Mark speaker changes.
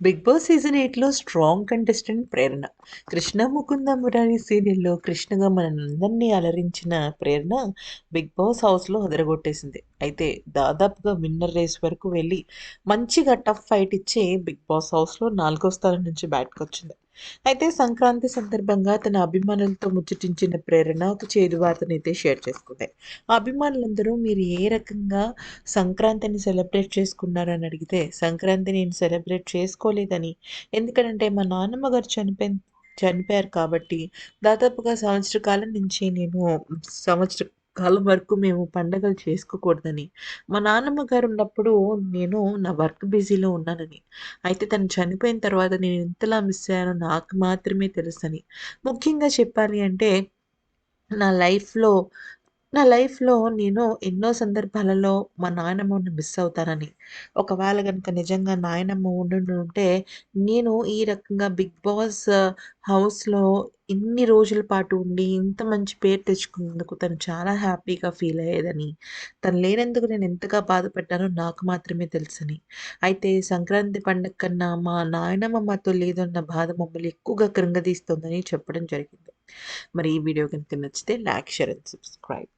Speaker 1: Big Boss season ఎయిట్లో strong contestant Prerana. Krishna Mukunda Murari సీరియల్లో కృష్ణగా మనందరినీ అలరించిన ప్రేరణ బిగ్ బాస్ హౌస్లో అదరగొట్టేసింది. అయితే దాదాపుగా విన్నర్ రేస్ వరకు వెళ్ళి మంచిగా టఫ్ ఫైట్ ఇచ్చి బిగ్ బాస్ హౌస్లో నాలుగో స్థానం నుంచి బయటకు వచ్చింది. అయితే సంక్రాంతి సందర్భంగా తన అభిమానులతో ముచ్చటించిన ప్రేరణ ఒక చేదు వార్తనైతే షేర్ చేసుకుంది. ఆ అభిమానులందరూ మీరు ఏ రకంగా సంక్రాంతిని సెలబ్రేట్ చేసుకున్నారని అడిగితే సంక్రాంతి నేను సెలబ్రేట్ చేసుకోలేదని. ఎందుకంటే మా నాన్నమ్మ గారు చనిపోయిన చనిపోయారు కాబట్టి దాదాపుగా సంవత్సర కాలం నుంచి నేను సంవత్సర కాలం వరకు మేము పండగలు చేసుకోకూడదని. మా నాన్నమ్మ గారు ఉన్నప్పుడు నేను నా వర్క్ బిజీలో ఉన్నానని. అయితే తను చనిపోయిన తర్వాత నేను ఎంతలా మిస్ అయ్యానో నాకు మాత్రమే తెలుసని. ముఖ్యంగా చెప్పాలి అంటే నా లైఫ్లో నా లైఫ్లో నేను ఎన్నో సందర్భాలలో మా నాయనమ్మని మిస్ అవుతానని. ఒకవేళ కనుక నిజంగా నాయనమ్మ ఉండుంటే నేను ఈ రకంగా బిగ్ బాస్ హౌస్లో ఇన్ని రోజుల పాటు ఉండి ఇంత మంచి పేరు తెచ్చుకున్నందుకు తను చాలా హ్యాపీగా ఫీల్ అయ్యేదని తను లేనందుకు నేను ఎంతగా బాధపడ్డానో నాకు మాత్రమే తెలుసని. అయితే సంక్రాంతి పండగ కన్నా మా నాయనమ్మ మాతో లేదన్న బాధ మమ్మల్ని ఎక్కువగా కృంగదీస్తోందని చెప్పడం జరిగింది. మరి ఈ వీడియో కనుక నచ్చితే లైక్ షేర్ అండ్ సబ్స్క్రైబ్.